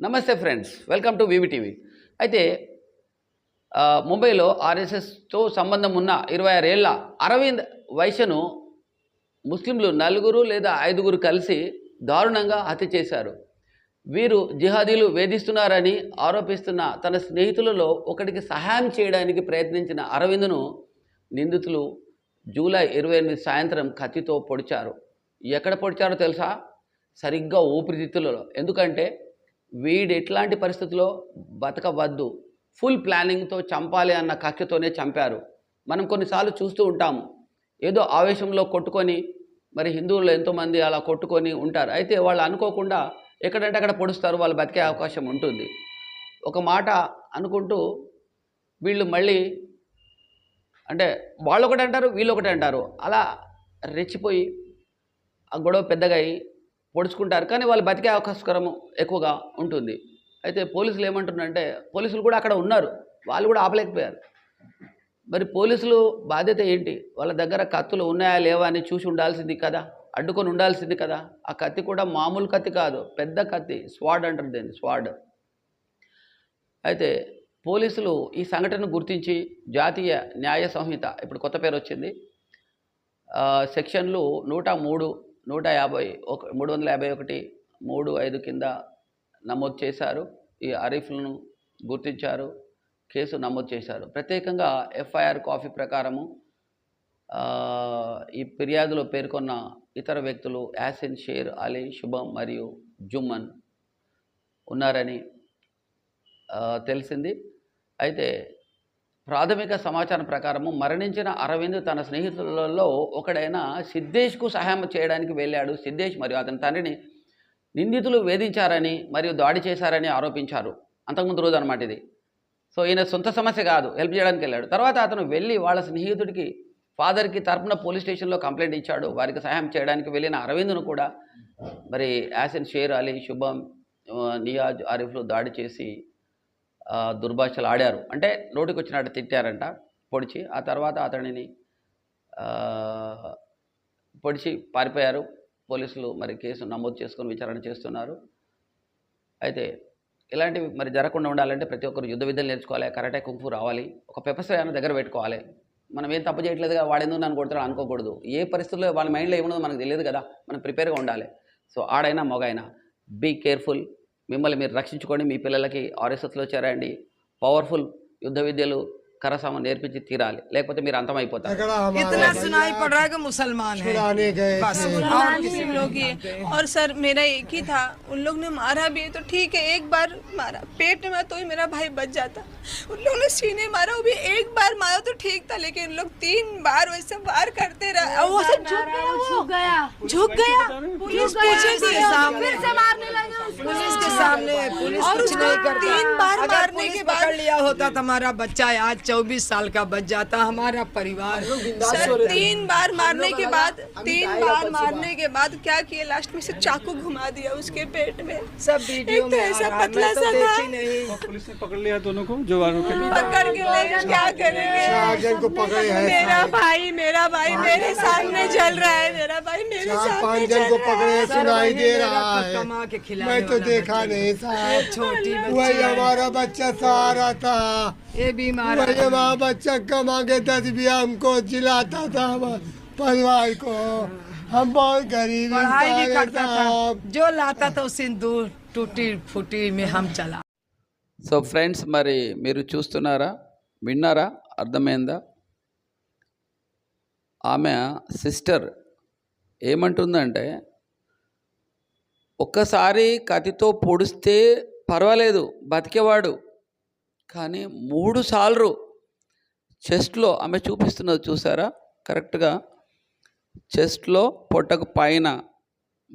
నమస్తే friends welcome to VV TV. అయితే ముంబైలో ఆర్ఎస్ఎస్తో సంబంధం ఉన్న ఇరవై ఆరేళ్ళ అరవింద్ వైశ్యను ముస్లింలు నలుగురు లేదా ఐదుగురు కలిసి దారుణంగా హత్య చేశారు. వీరు జిహాదీలు వేధిస్తున్నారని ఆరోపిస్తున్న తన స్నేహితులలో ఒకటికి సహాయం చేయడానికి ప్రయత్నించిన అరవింద్ను నిందితులు జూలై ఇరవై ఎనిమిది సాయంత్రం కత్తితో పొడిచారు. ఎక్కడ పొడిచారో తెలుసా? సరిగ్గా ఊపిరితిత్తులలో. ఎందుకంటే వీడు ఎట్లాంటి పరిస్థితుల్లో బతకవద్దు. ఫుల్ ప్లానింగ్తో చంపాలి అన్న కక్షతోనే చంపారు. మనం కొన్నిసార్లు చూస్తూ ఉంటాము. ఏదో ఆవేశంలో కొట్టుకొని మరి హిందువులు ఎంతోమంది అలా కొట్టుకొని ఉంటారు. అయితే వాళ్ళు అనుకోకుండా ఎక్కడంటే అక్కడ పొడుస్తారు వాళ్ళు బతికే అవకాశం ఉంటుంది. ఒక మాట అనుకుంటూ వీళ్ళు మళ్ళీ అంటే వాళ్ళు ఒకటి అంటారు వీళ్ళు ఒకటి అంటారు అలా రెచ్చిపోయి ఆ గొడవ పెద్దగా అయ్యి పొడుచుకుంటారు. కానీ వాళ్ళు బతికే అవకాశకరం ఎక్కువగా ఉంటుంది. అయితే పోలీసులు ఏమంటున్నారంటే పోలీసులు కూడా అక్కడ ఉన్నారు. వాళ్ళు కూడా ఆపలేకపోయారు. మరి పోలీసులు బాధ్యత ఏంటి? వాళ్ళ దగ్గర కత్తులు ఉన్నాయా లేవా అని చూసి ఉండాల్సింది కదా? అడ్డుకొని ఉండాల్సింది కదా? ఆ కత్తి కూడా మామూలు కత్తి కాదు. పెద్ద కత్తి. స్వాడ్ అంటారు దీన్ని స్వాడ్. అయితే పోలీసులు ఈ సంఘటనను గుర్తించి జాతీయ న్యాయ సంహిత ఇప్పుడు కొత్త పేరు వచ్చింది సెక్షన్లు నూట మూడు నూట యాభై ఒక మూడు వందల యాభై ఒకటి మూడు ఐదు కింద నమోదు చేశారు. ఈ అరీఫ్లను గుర్తించారు. కేసు నమోదు చేశారు. ప్రత్యేకంగా ఎఫ్ఐఆర్ కాఫీ ప్రకారము ఈ ఫిర్యాదులో పేర్కొన్న ఇతర వ్యక్తులు యాసిన్ షేర్ అలీ శుభం మరియు జుమ్మన్ ఉన్నారని తెలిసింది. అయితే ప్రాథమిక సమాచారం ప్రకారము మరణించిన అరవింద్ తన స్నేహితులలో ఒకడైన సిద్ధేష్కు సహాయం చేయడానికి వెళ్ళాడు. సిద్ధేష్ మరియు అతని తండ్రిని నిందితులు వేధించారని మరియు దాడి చేశారని ఆరోపించారు. అంతకుముందు రోజు అనమాట ఇది. సో ఈయన సొంత సమస్య కాదు. హెల్ప్ చేయడానికి వెళ్ళాడు. తర్వాత అతను వెళ్ళి వాళ్ళ స్నేహితుడికి ఫాదర్కి తరపున పోలీస్ స్టేషన్లో కంప్లైంట్ ఇచ్చాడు. వారికి సహాయం చేయడానికి వెళ్ళిన అరవింద్ను కూడా మరి యాసిన్ షేర్ అలీ శుభం నియాజ్ ఆరిఫ్లు దాడి చేసి దుర్భాషలు ఆడారు. అంటే నోటికి వచ్చినట్టు తిట్టారంట పొడిచి. ఆ తర్వాత అతనిని పొడిచి పారిపోయారు. పోలీసులు మరి కేసు నమోదు చేసుకొని విచారణ చేస్తున్నారు. అయితే ఇలాంటివి మరి జరగకుండా ఉండాలంటే ప్రతి ఒక్కరు యుద్ధ విద్యలు నేర్చుకోవాలి కరాటే కుంఫు రావాలి. ఒక పెప్పస్ప్రే దగ్గర పెట్టుకోవాలి. మనం ఏం తప్పు చేయట్లేదుగా వాడేందుకు నన్ను కొడతాడు అనుకోకూడదు. ఏ పరిస్థితుల్లో వాళ్ళ మైండ్లో ఏమున్నదో మనకు తెలియదు కదా. మనం ప్రిపేర్గా ఉండాలి. సో ఆడైనా మొగైనా బీ కేర్ఫుల్. మిమ్మల్ని మీరు రక్షించుకోండి మీ పిల్లలకి ఆర్ఎస్ఎస్లో చేరండి పవర్ఫుల్ యుద్ధ విద్యలు కరసామ నేర్పించి తీరాలి లేకపోతే మీరు అంతమైపోతారు झगड़ा हमारा इतना सुनाई पड़ रहा है कि मुसलमान है छुड़ाने गए बस थे और मुस्लिम लोग ही है। और सर मेरा एक ही था उन लोग ने मारा भी है तो ठीक है एक बार मारा पेट में मारा तो ही मेरा भाई बच जाता उन लोगों ने सीने मारा वो भी एक बार मारा तो ठीक था लेकिन उन लोग तीन बार वैसे वार करते रहे और वो सब झुक गया वो झुक गया झुक गया पुलिस पूछेगी के सामने फिर से मारने लगे उसको पुलिस के सामने पुलिस और कुछ नहीं करता। तीन बार अगर मारने पुलिस के बाद- पकड़ लिया होता तो हमारा बच्चा आज 24 साल का बच जाता हमारा परिवार। सर तीन बार मारने के बाद तीन बार मारने के बाद क्या किए? लास्ट में से चाकू घुमा दिया उसके पेट में। सब वीडियो तो में ऐसा पतला तो सा था। नहीं। पुलिस ने पकड़ लिया दोनों को जो आरोपी पकड़ के ले क्या करेंगे? हैं मेरा भाई मेरा भाई मेरे सामने जल रहा है मेरा भाई मेरे सामने जल रहा है पकड़े सुनाई दे रहा है। कमा के खिलाने मैं तो वाला देखा बच्चा। नहीं साहब छोटी वही बच्ची है। हमारा बच्चा सहारा था ये बीमार वही है। हमारा बच्चा कमा के दस भी हमको जिलाता था हमारे परिवार को हम बहुत गरीब पढ़ाई भी इंसान हैं करता साहब था जो लाता था उसी दूर टूटी फूटी में हम चला సో ఫ్రెండ్స్ మరి మీరు చూస్తున్నారా విన్నారా అర్థమైందా ఆమె సిస్టర్ ఏమంటుందంటే ఒక్కసారి కత్తితో పొడిస్తే పర్వాలేదు బతికేవాడు. కానీ మూడు సార్లు చెస్ట్లో ఆమె చూపిస్తున్నది చూసారా? కరెక్ట్గా చెస్ట్లో పొట్టకు పైన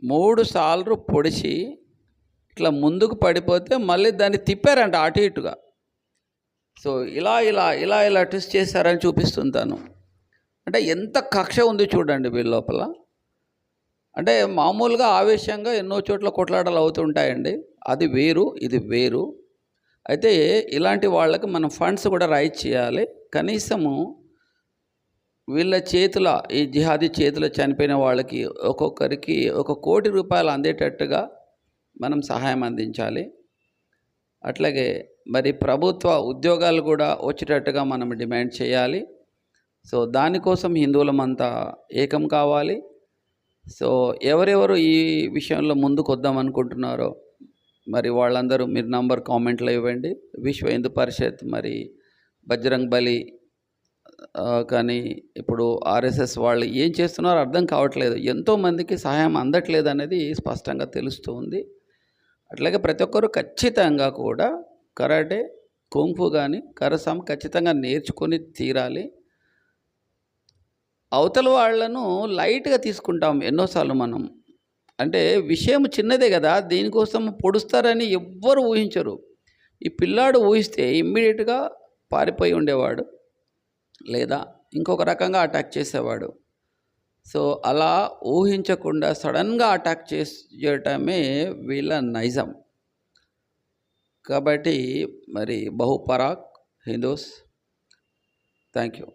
మూడు సార్లు పొడిచి ఇట్లా ముందుకు పడిపోతే మళ్ళీ దాన్ని తిప్పారంట అటు ఇటుగా. సో ఇలా ఇలా ఇలా ఇలా ట్విస్ట్ చేశారని చూపిస్తుంటాను. అంటే ఎంత కక్ష ఉంది చూడండి వీళ్ళ లోపల. అంటే మామూలుగా ఆవేశంగా ఎన్నో చోట్ల కొట్లాటలు అవుతుంటాయండి. అది వేరు ఇది వేరు. అయితే ఇలాంటి వాళ్ళకి మనం ఫండ్స్ కూడా రైజ్ చేయాలి. కనీసము వీళ్ళ చేతుల ఈ జిహాదీ చేతుల చనిపోయిన వాళ్ళకి ఒక్కొక్కరికి ఒక కోటి రూపాయలు అందేటట్టుగా మనం సహాయం అందించాలి. అట్లాగే మరి ప్రభుత్వ ఉద్యోగాలు కూడా వచ్చేటట్టుగా మనం డిమాండ్ చేయాలి. సో దానికోసం హిందువులమంతా ఏకం కావాలి. సో ఎవరెవరు ఈ విషయంలో ముందుకు వద్దాం అనుకుంటున్నారో మరి వాళ్ళందరూ మీరు నంబర్ కామెంట్లో ఇవ్వండి. విశ్వ హిందూ పరిషత్ మరి బజరంగ్ బలి కానీ ఇప్పుడు ఆర్ఎస్ఎస్ వాళ్ళు ఏం చేస్తున్నారో అర్థం కావట్లేదు. ఎంతోమందికి సహాయం అందట్లేదు అనేది స్పష్టంగా తెలుస్తుంది అట్లాగే ప్రతి ఒక్కరు ఖచ్చితంగా కూడా కరాటే కుంఫు కానీ కరసం ఖచ్చితంగా నేర్చుకొని తీరాలి. అవతల వాళ్ళను లైట్గా తీసుకుంటాం ఎన్నోసార్లు మనం. అంటే విషయం చిన్నదే కదా దీనికోసం పొడుస్తారని ఎవ్వరు ఊహించరు. ఈ పిల్లాడు ఊహిస్తే ఇమ్మీడియట్గా పారిపోయి ఉండేవాడు లేదా ఇంకొక రకంగా అటాక్ చేసేవాడు. సో అలా ఊహించకుండా సడన్గా అటాక్ చేయటమే వీళ్ళ నైజం. కాబట్టి మరి బహుపరాక్ హిందూస్ థ్యాంక్ యూ